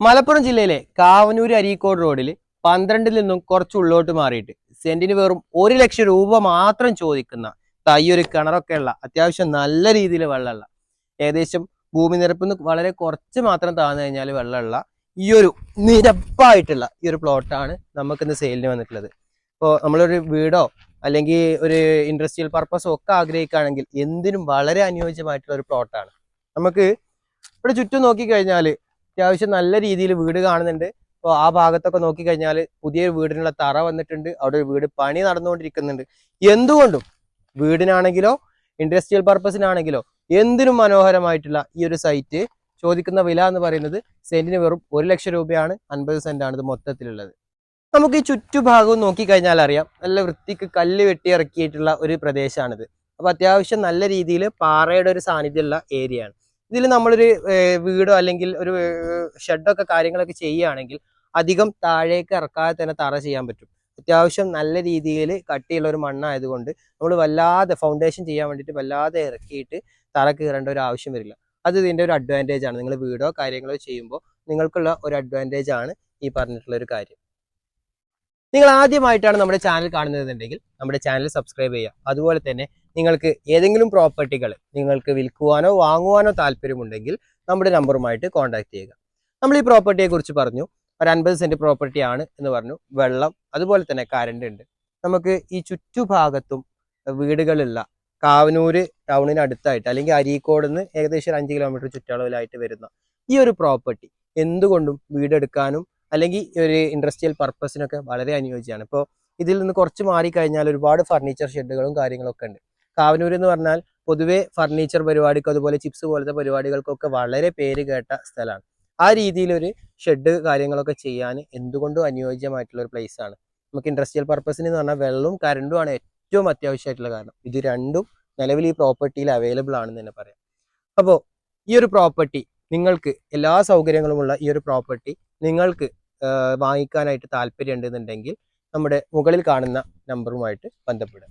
മലപ്പുറം ജില്ലയിലെ കാവനൂര് അരീക്കോട് റോഡിൽ പന്ത്രണ്ടിൽ നിന്നും കുറച്ച് ഉള്ളോട്ട് മാറിയിട്ട് സെന്റിന് വെറും ഒരു ലക്ഷം രൂപ മാത്രം ചോദിക്കുന്ന തയ്യൊരു കിണറൊക്കെ ഉള്ള അത്യാവശ്യം നല്ല രീതിയിൽ വെള്ളമുള്ള ഏകദേശം ഭൂമി നിരപ്പിന്ന് വളരെ കുറച്ച് മാത്രം താഴ്ന്നു കഴിഞ്ഞാൽ വെള്ളമുള്ള ഈ ഒരു നിരപ്പായിട്ടുള്ള ഈ ഒരു പ്ലോട്ടാണ് നമുക്കിന്ന് സെയിലിന് വന്നിട്ടുള്ളത്. ഇപ്പോൾ നമ്മളൊരു വീടോ അല്ലെങ്കിൽ ഒരു ഇൻഡസ്ട്രിയൽ പർപ്പസോ ഒക്കെ ആഗ്രഹിക്കുകയാണെങ്കിൽ എന്തിനും വളരെ അനുയോജ്യമായിട്ടുള്ള ഒരു പ്ലോട്ടാണ്. നമുക്ക് ഇവിടെ ചുറ്റും നോക്കിക്കഴിഞ്ഞാൽ അത്യാവശ്യം നല്ല രീതിയിൽ വീട് കാണുന്നുണ്ട്. അപ്പോൾ ആ ഭാഗത്തൊക്കെ നോക്കിക്കഴിഞ്ഞാൽ പുതിയൊരു വീടിനുള്ള തറ വന്നിട്ടുണ്ട്. അവിടെ ഒരു വീട് പണി നടന്നുകൊണ്ടിരിക്കുന്നുണ്ട്. എന്തുകൊണ്ടും വീടിനാണെങ്കിലോ ഇൻഡസ്ട്രിയൽ പർപ്പസിനാണെങ്കിലോ എന്തിനും മനോഹരമായിട്ടുള്ള ഈ ഒരു സൈറ്റ് ചോദിക്കുന്ന വില എന്ന് പറയുന്നത് സെന്റിന് വെറും ഒരു ലക്ഷം രൂപയാണ്. അൻപത് സെന്റാണ് ഇത് മൊത്തത്തിലുള്ളത്. നമുക്ക് ഈ ചുറ്റുഭാഗവും നോക്കിക്കഴിഞ്ഞാൽ അറിയാം. നല്ല വൃത്തിക്ക് കല്ല് വെട്ടി ഇറക്കിയിട്ടുള്ള ഒരു പ്രദേശമാണിത്. അപ്പൊ അത്യാവശ്യം നല്ല രീതിയിൽ പാറയുടെ ഒരു സാന്നിധ്യമുള്ള ഏരിയയാണ് ഇതിൽ നമ്മളൊരു വീടോ അല്ലെങ്കിൽ ഒരു ഷെഡൊക്കെ കാര്യങ്ങളൊക്കെ ചെയ്യുകയാണെങ്കിൽ അധികം താഴേക്ക് ഇറക്കാതെ തന്നെ തറ ചെയ്യാൻ പറ്റും. അത്യാവശ്യം നല്ല രീതിയിൽ കട്ടിയുള്ള ഒരു മണ്ണായതുകൊണ്ട് നമ്മൾ വല്ലാതെ ഫൗണ്ടേഷൻ ചെയ്യാൻ വേണ്ടിയിട്ട് വല്ലാതെ ഇറക്കിയിട്ട് തറ കീറേണ്ട ഒരു ആവശ്യം വരില്ല. അത് ഇതിന്റെ ഒരു അഡ്വാന്റേജ് ആണ്. നിങ്ങൾ വീടോ കാര്യങ്ങളോ ചെയ്യുമ്പോൾ നിങ്ങൾക്കുള്ള ഒരു അഡ്വാന്റേജ് ആണ് ഈ പറഞ്ഞിട്ടുള്ള ഒരു കാര്യം. നിങ്ങൾ ആദ്യമായിട്ടാണ് നമ്മുടെ ചാനൽ കാണുന്നതെന്നുണ്ടെങ്കിൽ നമ്മുടെ ചാനൽ സബ്സ്ക്രൈബ് ചെയ്യുക. അതുപോലെ തന്നെ നിങ്ങൾക്ക് ഏതെങ്കിലും പ്രോപ്പർട്ടികൾ നിങ്ങൾക്ക് വിൽക്കുവാനോ വാങ്ങുവാനോ താല്പര്യമുണ്ടെങ്കിൽ നമ്മുടെ നമ്പറുമായിട്ട് കോൺടാക്ട് ചെയ്യുക. നമ്മൾ ഈ പ്രോപ്പർട്ടിയെ കുറിച്ച് പറഞ്ഞു. ഒരു അൻപത് സെന്റ് പ്രോപ്പർട്ടി ആണ് എന്ന് പറഞ്ഞു. വെള്ളം അതുപോലെ തന്നെ കറണ്ട് ഉണ്ട്. നമുക്ക് ഈ ചുറ്റുഭാഗത്തും വീടുകളുള്ള കാവനൂര് ടൗണിന് അടുത്തായിട്ട് അല്ലെങ്കിൽ അരീക്കോട് നിന്ന് ഏകദേശം ഒരു അഞ്ച് കിലോമീറ്റർ ചുറ്റളവിലായിട്ട് വരുന്ന ഈ ഒരു പ്രോപ്പർട്ടി എന്തുകൊണ്ടും വീടെടുക്കാനും അല്ലെങ്കിൽ ഒരു ഇൻഡസ്ട്രിയൽ പർപ്പസിനൊക്കെ വളരെ അനുയോജ്യമാണ്. ഇപ്പോൾ ഇതിൽ നിന്ന് കുറച്ച് മാറിക്കഴിഞ്ഞാൽ ഒരുപാട് ഫർണിച്ചർ ഷെഡുകളും കാര്യങ്ങളൊക്കെ ഉണ്ട്. കാവനൂർ എന്ന് പറഞ്ഞാൽ പൊതുവേ ഫർണിച്ചർ പരിപാടിക്കും അതുപോലെ ചിപ്സ് പോലത്തെ പരിപാടികൾക്കൊക്കെ വളരെ പേര് കേട്ട സ്ഥലമാണ്. ആ രീതിയിലൊരു ഷെഡ് കാര്യങ്ങളൊക്കെ ചെയ്യാൻ എന്തുകൊണ്ടും അനുയോജ്യമായിട്ടുള്ള ഒരു പ്ലേസ് ആണ്. നമുക്ക് ഇൻഡസ്ട്രിയൽ പർപ്പസിന് എന്ന് പറഞ്ഞാൽ വെള്ളവും കറണ്ടുമാണ് ഏറ്റവും അത്യാവശ്യമായിട്ടുള്ള കാരണം. ഇത് രണ്ടും നിലവിൽ ഈ പ്രോപ്പർട്ടിയിൽ അവൈലബിൾ ആണെന്ന് തന്നെ പറയാം. അപ്പോൾ ഈ ഒരു പ്രോപ്പർട്ടി നിങ്ങൾക്ക് എല്ലാ സൗകര്യങ്ങളുമുള്ള ഈ ഒരു പ്രോപ്പർട്ടി നിങ്ങൾക്ക് വാങ്ങിക്കാനായിട്ട് താല്പര്യം ഉണ്ടെന്നുണ്ടെങ്കിൽ നമ്മുടെ മുകളിൽ കാണുന്ന നമ്പറുമായിട്ട് ബന്ധപ്പെടുക.